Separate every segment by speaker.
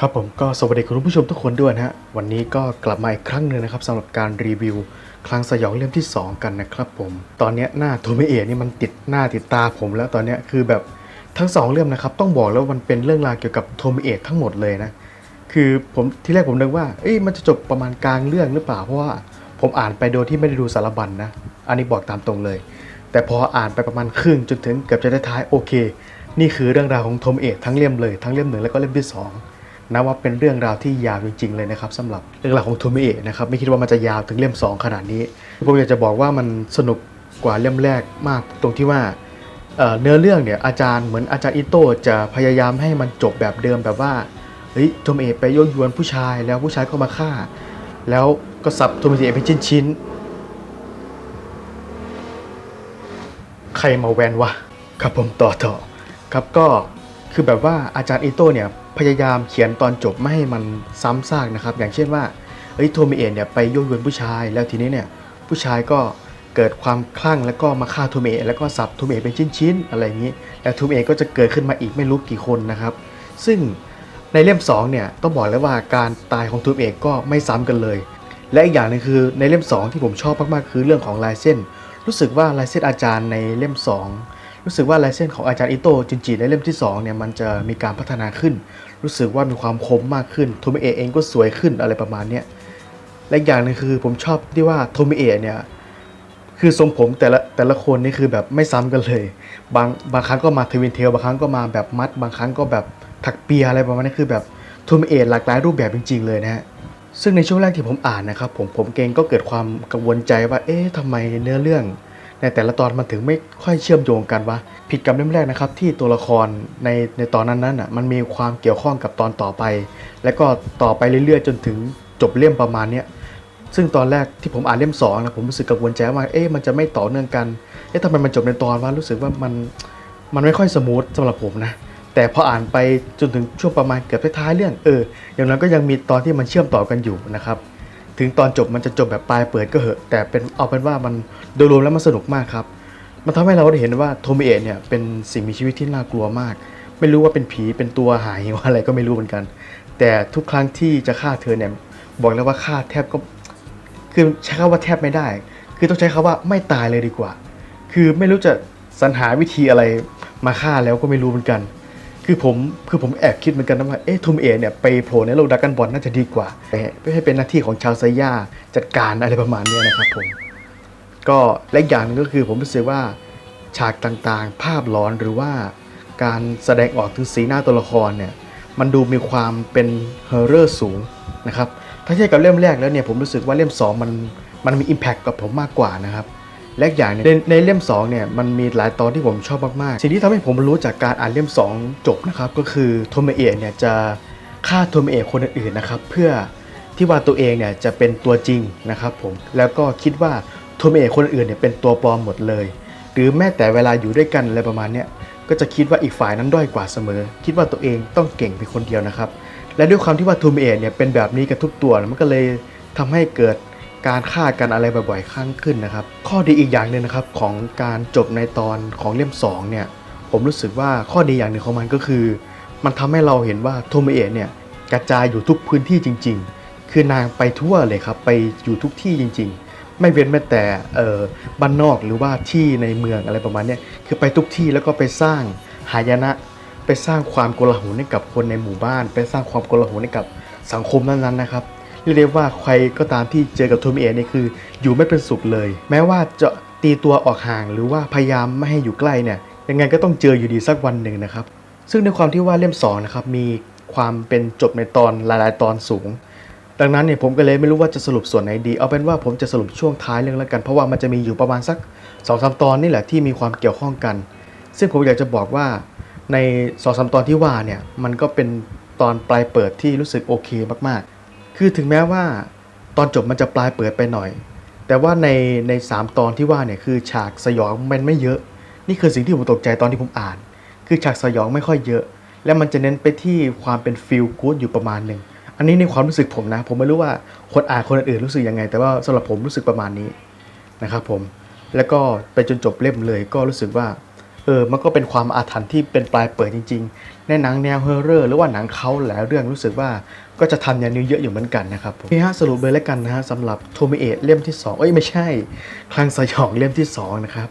Speaker 1: ครับผมก็สวัสดีคุณผู้ชมทุกคนด้วยนะฮะวันนี้ก็กลับมาอีกครั้งหนึ่งนะครับสำหรับการรีวิวคลังสยองเล่มที่ 2 กันนะครับผม ตอนนี้หน้าโทเมเอะนี่มันติดหน้าติดตาผมแล้วตอนนี้คือแบบทั้งสองเล่มนะครับต้องบอกแล้ววามันเป็นเรื่องราวเกี่ยวกับโทเมเอะทั้งหมดเลยนะคือผมที่แรกผมนึกว่าเอ๊ะมันจะจบประมาณกลางเรื่องหรือเปล่าเพราะว่าผมอ่านไปโดยที่ไม่ได้ดูสารบัญนนะอันนี้บอกตามตรงเลย แต่พออ่านไปประมาณครึ่งจนถึงเกือบจะได้ท้ายโอเค นี่คือเรื่องราวของโทมเอะทั้งเล่มเลยทั้งเล่มหนึ่งแล้วก็เล่มที่สอง นับว่าเป็นเรื่องราวที่ยาวจริง ๆ เลยนะครับสำหรับเรื่องราวของโทมิเอะนะครับไม่คิดว่ามันจะยาวถึงเล่มสองขนาดนี้ ผมอยากจะบอกว่ามันสนุกกว่าเล่มแรกมากตรงที่ว่าเเนื้อเรื่องเนี่ยอาจารย์เหมือนอาจารย์อิโต้จะพยายามให้มันจบแบบเดิมแบบว่าเฮ้ยโทมิเอะไปยั่วยวนผู้ชายแล้วผู้ชายก็มาฆ่า แล้วก็สับโทมิเอะเป็นชิ้นๆใครมาแวนวะครับผมต่อต่อครับก็คือแบบว่าอาจารย์อิโต้เนี่ย พยายามเขียนตอนจบไม่ให้มันซ้ำซากนะครับ อย่างเช่นว่าเฮ้ยโทมิเอะเนี่ยไปยั่วยวนผู้ชาย แล้วทีนี้เนี่ยผู้ชายก็เกิดความคลั่งแล้วก็มาฆ่าโทมิเอะแล้วก็สับโทมิเอะเป็นชิ้นๆอะไรอย่างนี้ แล้วโทมิเอะก็จะเกิดขึ้นมาอีกไม่รู้กี่คนนะครับ ซึ่งในเล่ม2เนี่ยต้องบอกเลยว่าการตายของโทมิเอะก็ไม่ซ้ำกันเลย และอีกอย่างหนึงคือในเล่ม 2 ที่ผมชอบมากๆคือเรื่องของลายเส้น รู้สึกว่าลายเส้นอาจารย์ในเล่ม 2 รู้สึกว่าลายเส้นของอาจารย์อิโตะจินจิในเล่มที่2เนี่ยมันจะมีการพัฒนาขึ้น รู้สึกว่ามีความคมมากขึ้นโทมิเอะเองก็สวยขึ้นอะไรประมาณเนี้ยและอย่างหนึงคือผมชอบที่ว่าโทมิเอะเนี่ยคือทรงผมแต่ละแต่ละคนนี่คือแบบไม่ซ้ำกันเลย บางบางครั้งก็มาทวินเทลบางครั้งก็มาแบบมัด บางครั้งก็แบบถักเปียอะไรประมาณนี้คือแบบโทมิเอะหลากหลายรูปแบบจริง ๆ เลยนะฮะซึ่งในช่วงแรกที่ผมอ่านนะครับผมผมเองก็เกิดความกังวลใจว่าเอ๊ะทำไมเนื้อเรื่อง ในแต่ละตอนมันถึงไม่ค่อยเชื่อมโยงกันวะผิดกับเล่มแรกนะครับ ที่ตัวละครในในตอนนั้นๆอะมันมีความเกี่ยวข้องกับตอนต่อไป แล้วก็ต่อไปเรื่อยๆ จนถึงจบเล่มประมาณเนี้ยซึ่งตอนแรกที่ผมอ่านเล่มสองนะผมรู้สึกกังวลใจว่าเอ๊ะมันจะไม่ต่อเนื่องกันเอ๊ะทำไมมันจบในตอนวะรู้สึกว่ามันมันไม่ค่อยสมูทสำหรับผมนะแต่พออ่านไปจนถึงช่วงประมาณเกือบท้ายเรื่องเอออย่างนั้นก็ยังมีตอนที่มันเชื่อมต่อกันอยู่นะครับ ถึงตอนจบมันจะจบแบบปลายเปิดก็เหอะ แต่เป็นเอาเป็นว่ามันโดยรวมแล้วมันสนุกมากครับ มันทำให้เราได้เห็นว่าโทมิเอะเนี่ยเป็นสิ่งมีชีวิตที่น่ากลัวมาก ไม่รู้ว่าเป็นผีเป็นตัวหายว่าอะไรก็ไม่รู้เหมือนกัน แต่ทุกครั้งที่จะฆ่าเธอเนี่ยบอกแล้วว่าฆ่าแทบก็คือใช้คำว่าแทบไม่ได้ คือต้องใช้คำว่าไม่ตายเลยดีกว่า คือไม่รู้จะสรรหาวิธีอะไรมาฆ่าแล้วก็ไม่รู้เหมือนกัน คือผมคือผมแอบคิดเหมือนกันนะว่าเอ๊ะทุมเอเนี่ยไปโผล่ในโลกดักกันบอลน่าจะดีกว่าไม่ให้เป็นหน้าที่ของชาวไซย่าจัดการอะไรประมาณนี้นะครับผมก็และอย่างนึงก็คือผมรู้สึกว่าฉากต่างๆ ภาพหลอนหรือว่าการแสดงออกถึงสีหน้าตัวละครเนี่ยมันดูมีความเป็นเฮอร์เรอร์สูงนะครับถ้าเทียบกับเล่มแรกแล้วเนี่ยผมรู้สึกว่าเล่ม 2 มันมันมี Impact กับผมมากกว่านะครับ และอีกอย่างหนึงในในเล่ม2เนี่ยมันมีหลายตอนที่ผมชอบมากๆ สิ่งที่ทำให้ผมรู้จากการอ่านเล่ม 2 จบนะครับก็คือโทเมเอะเนี่ยจะฆ่าโทเมเอะคนอื่นๆนะครับเพื่อที่ว่าตัวเองเนี่ยจะเป็นตัวจริงนะครับผมแล้วก็คิดว่าโทเมเอะคนอื่นเนี่ยเป็นตัวปลอมหมดเลย หรือแม้แต่เวลาอยู่ด้วยกันอะไรประมาณเนี้ยก็จะคิดว่าอีกฝ่ายนั้นด้อยกว่าเสมอ คิดว่าตัวเองต้องเก่งเป็นคนเดียวนะครับและด้วยความที่ว่าโทูมเอะเนี่ยเป็นแบบนี้กับทุกตัวมันก็เลยทำให้เกิด การฆ่ากันอะไรบ่อยๆครั้งขึ้นนะครับ ข้อดีอีกอย่างหนึ่งนะครับของการจบในตอนของเล่ม2เนี่ยผมรู้สึกว่าข้อดีอย่างหนึ่งของมันก็คือ มันทำให้เราเห็นว่าโทเมเอะเนี่ยกระจายอยู่ทุกพื้นที่จริง ๆ คือนางไปทั่วเลยครับไปอยู่ทุกที่จริง ๆ ไม่เว้นแม้แต่บ้านนอกหรือว่าที่ในเมืองอะไรประมาณนี้คือไปทุกที่แล้วก็ไปสร้างหายนะ ไปสร้างความโกลาหลให้กับคนในหมู่บ้าน ไปสร้างความโกลาหลให้กับสังคมนั้นๆนะครับ เรียกได้ว่าใครก็ตามที่เจอกับโทมิเอะนี่คืออยู่ไม่เป็นสุขเลย แม้ว่าจะตีตัวออกห่างหรือว่าพยายามไม่ให้อยู่ใกล้เนี่ยยังไงก็ต้องเจออยู่ดีสักวันหนึ่งนะครับ ซึ่งในความที่ว่าเล่ม2นะครับมีความเป็นจบในตอนหลายๆ ตอนสูง ดังนั้นเนี่ยผมก็เลยไม่รู้ว่าจะสรุปส่วนไหนดี เอาเป็นว่าผมจะสรุปช่วงท้ายเรื่องแล้วกัน เพราะว่ามันจะมีอยู่ประมาณสัก2อสตอนนี่แหละที่มีความเกี่ยวข้องกัน ซึ่งผมอยากจะบอกว่าใน2อสตอนที่ว่าเนี่ยมันก็เป็นตอนปลายเปิดที่รู้สึกโอเคมากๆ คือถึงแม้ว่าตอนจบมันจะปลายเปิดไปหน่อย แต่ว่าในในสามตอนที่ว่าเนี่ยคือฉากสยองมันไม่เยอะ นี่คือสิ่งที่ผมตกใจตอนที่ผมอ่าน คือฉากสยองไม่ค่อยเยอะ และมันจะเน้นไปที่ความเป็นฟีลกู๊ดอยู่ประมาณหนึ่งอันนี้ในความรู้สึกผมนะ ผมไม่รู้ว่าคนอ่านคนอื่นรู้สึกยังไง แต่ว่าสำหรับผมรู้สึกประมาณนี้นะครับผมแล้วก็ไปจนจบเล่มเลยก็รู้สึกว่า เออมันก็เป็นความอาถรรพ์ที่เป็นปลายเปิดจริง ๆ ในหนังแนวเฮอร์เรอร์หรือว่าหนังเขาหลายเรื่องรู้สึกว่าก็จะทำอย่างนี้เยอะอยู่เหมือนกันนะครับมนี่ฮะสรุปเลยแล้วกันนะฮะสำหรับโทมิเอะเล่มที่ 2 เอ้ยไม่ใช่ คลังสยองเล่มที่ 2 นะครับ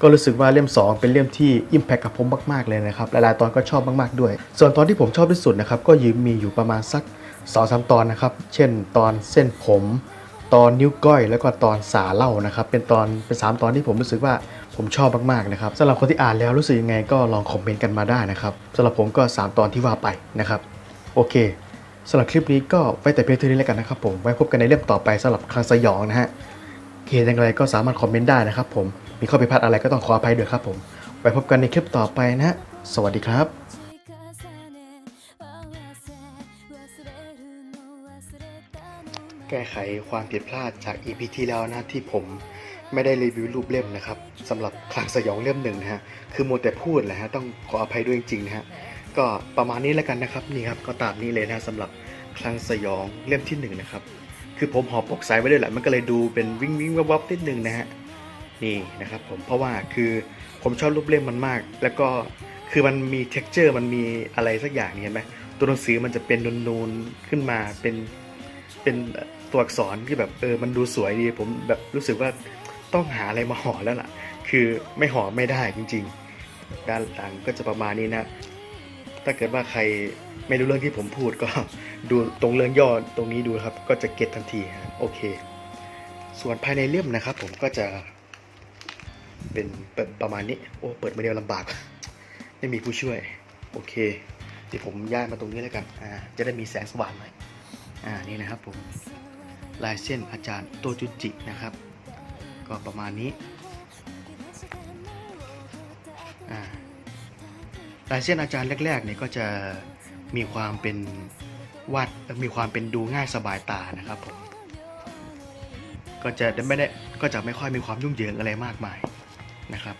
Speaker 1: ก็รู้สึกว่าเล่ม 2 เป็นเล่มที่อิมแพคกับผมมากๆเลยนะครับหลายๆตอนก็ชอบมากๆด้วย ส่วนตอนที่ผมชอบที่สุดนะครับก็ยืมมีอยู่ประมาณสัก2องสาตอนนะครับ เช่นตอนเส้นผม ตอนนิ้วก้อย แล้วก็ตอนสาเล่านะครับ เป็นตอนเป็นสามตอนที่ผมรู้สึกว่า ผมชอบมากๆนะครับสำหรับคนที่อ่านแล้วรู้สึกยังไงก็ลองคอมเมนต์กันมาได้นะครับสำหรับผมก็ 3 ตอนที่ว่าไปนะครับโอเคสำหรับคลิปนี้ก็ไว้แต่เพียงเท่านี้แล้วกันนะครับผมไว้พบกันในเรื่องต่อไปสำหรับคลังสยองนะฮะเหตุอย่างไรก็สามารถคอมเมนต์ได้นะครับผมมีข้อผิดพลาดอะไรก็ต้องขออภัยด้วยครับผมไว้พบกันในคลิปต่อไปนะฮะสวัสดีครับแก้ไขความผิดพลาดจาก EP ที่แล้วนะที่ผม ไม่ได้รีวิวรูปเล่มนะครับสำหรับคลังสยองเล่มหนึ่งนะฮะคือมัวแต่พูดแหละฮะต้องขออภัยด้วยจริงๆนะฮะก็ประมาณนี้แล้วกันนะครับนี่ครับก็ตามนี้เลยนะสำหรับคลังสยองเล่มที่หนึ่งนะครับคือผมห่อปกไซส์ไว้ด้วยแหละมันก็เลยดูเป็นวิ่งวิ่งวับวับนิดนึงนะฮะนี่นะครับผมเพราะว่าคือผมชอบรูปเล่มมันมาก แล้วก็คือมันมี t e x t อร์มันมีอะไรสักอย่างนี่เห็นไหมตัวหนังสือมันจะเป็นนูนๆขึ้นมาเป็นเป็นตัวอักษรที่แบบเออมันดูสวยดีผมแบบรู้สึกว่า ต้องหาอะไรมาห่อแล้วล่ะ คือไม่ห่อไม่ได้จริง ๆ ด้านหลังก็จะประมาณนี้นะ ถ้าเกิดว่าใครไม่รู้เรื่องที่ผมพูดก็ดูตรงเรื่องย่อตรงนี้ดูครับ ก็จะเก็ตทันทีฮะโอเค ส่วนภายในเล่มนะครับ ผมก็จะ เป็นปประมาณนี้โอ้เปิดมาเดียวลำบาก ไม่มีผู้ช่วย โอเคเดี๋ยวผมย้ายมาตรงนี้แล้วกันอ่าจะได้มีแสงสว่างหน่อยอ่านี่นะครับผมลายเส้นอาจารย์โตจุจินะครับ ก็ประมาณนี้อ่าลายเส้นอาจารย์แรกๆเนี่ยก็จะมีความเป็นวาดมีความเป็นดูง่ายสบายตานะครับผมก็จะไม่ได้ก็จะไม่ค่อยมีความยุ่งเหยิงอะไรมากมายนะครับ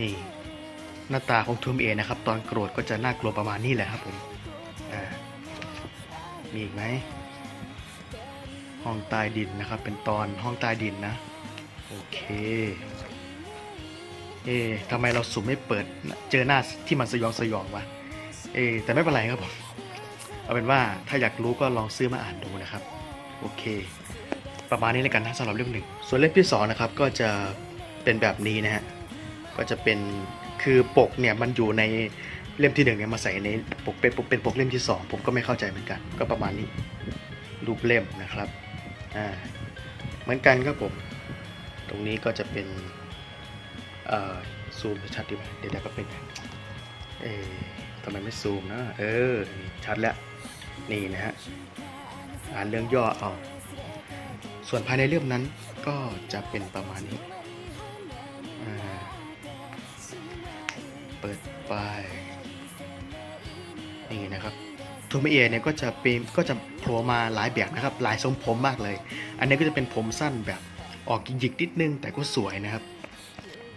Speaker 1: นี่หน้าตาของทูมเอนะครับ ตอนโกรธก็จะน่ากลัวประมาณนี้แหละครับผม อ่า มีอีกไหม ห้องใต้ดินนะครับ เป็นตอนห้องใต้ดินนะ โอเค เอ๊ะทำไมเราสุ่มไม่เปิด เจอหน้าที่มันสยองสยองวะ เอ๊ะแต่ไม่เป็นไรครับผม เอาเป็นว่าถ้าอยากรู้ก็ลองซื้อมาอ่านดูนะครับ โอเค ประมาณนี้แล้วกันนะสำหรับเล่มหนึ่ง ส่วนเล่มที่สองนะครับก็จะเป็นแบบนี้นะฮะ ก็จะเป็นคือปกเนี่ยมันอยู่ในเล่มที่หนึ่งเนี่ยมาใส่ในปกเป็นปกเป็นปกเล่มที่สองผมก็ไม่เข้าใจเหมือนกัน ก็ประมาณนี้รูปเล่มนะครับ อ่าเหมือนกันครับผม ตรงนี้ก็จะเป็นซูมชัดดีไหมเดี๋ยวได้แป๊บนึงนเอ๊ะทำไมไม่ซูมนะเออชัดแล้วนี่นะฮะอ่านเรื่องย่อเอาส่วนภายในเรื่องนั้นก็จะเป็นประมาณนี้เปิดไฟล์นี่นะครับ ทูมิเอเนี่ยก็จะเป็นก็จะโผล่มาหลายแบบนะครับหลายทรงผมมากเลย อันนี้ก็จะเป็นผมสั้นแบบออกหยิกนิดนึงแต่ก็สวยนะครับ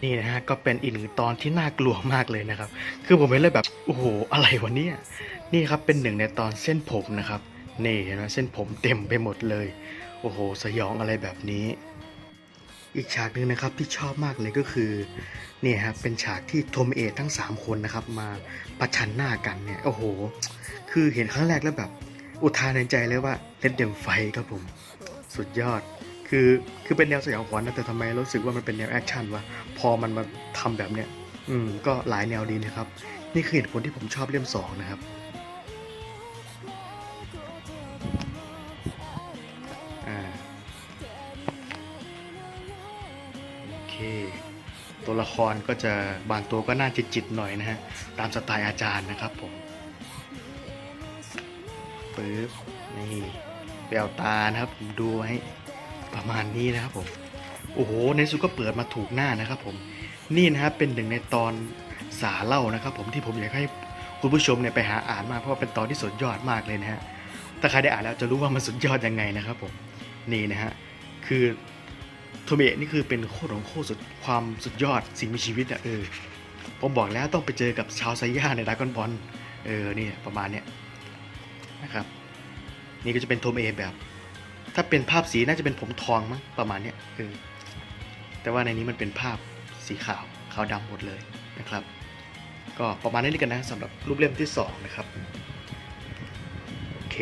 Speaker 1: นี่นะฮะก็เป็นอีกหนึ่งตอนที่น่ากลัวมากเลยนะครับ คือผมเห็นเลยแบบโอ้โหอะไรวะเนี่ยนี่ครับเป็นหนึ่งในตอนเส้นผมนะครับนี่เห็นไหมเส้นผมเต็มไปหมดเลย โอ้โหสยองอะไรแบบนี้ อีกฉากหนึ่งนะครับที่ชอบมากเลยก็คือเนี่ยครับเป็นฉากที่โทมเอทั้ง 3 คนนะครับ มาประชันหน้ากันเนี่ยโอ้โห คือเห็นครั้งแรกแล้วแบบอุทานในใจเลยว่าเล่นเดมไฟครับผม สุดยอด คือคือเป็นแนวสยองขวัญนะแต่ทำไมรู้สึกว่ามันเป็นแนวแอคชั่นวะพอมันมาทำแบบเนี้ยอืมก็หลายแนวดีนะครับ นี่คือเหตุผลที่ผมชอบเล่มสองนะครับ ตัวละครก็จะบางตัวก็น่าจิตๆหน่อยนะฮะ ตามสไตล์อาจารย์นะครับผมปึ๊บนี่แววตานะครับผมดูไว้ประมาณนี้นะครับผม โอ้โห ในสุดก็เปิดมาถูกหน้านะครับผม นี่นะครับเป็นหนึ่งในตอนสาเล่านะครับ ผมที่ผมอยากให้คุณผู้ชมเนี่ยไปหาอ่านมาเพราะว่าเป็นตอนที่สุดยอดมากเลยนะฮะ ถ้าใครได้อ่านแล้วจะรู้ว่ามันสุดยอดยังไงนะครับผม นี่นะฮะ คือ โทเมะนี่คือเป็นโคตรของโคตรสุดความสุดยอดสิ่งมีชีวิตอะเออผมบอกแล้วต้องไปเจอกับชาวไซย่าในดากอนบอลเออนี่ประมาณเนี้ยนะครับ นี่ก็จะเป็นโทเมะแบบ ถ้าเป็นภาพสีน่าจะเป็นผมทองมั้งประมาณเนี้ยเออแต่ว่าในนี้มันเป็นภาพสีขาวขาวดำหมดเลยนะครับ ก็ประมาณนี้แล้วกันนะสำหรับรูปเล่มที่ 2 นะครับ โอเค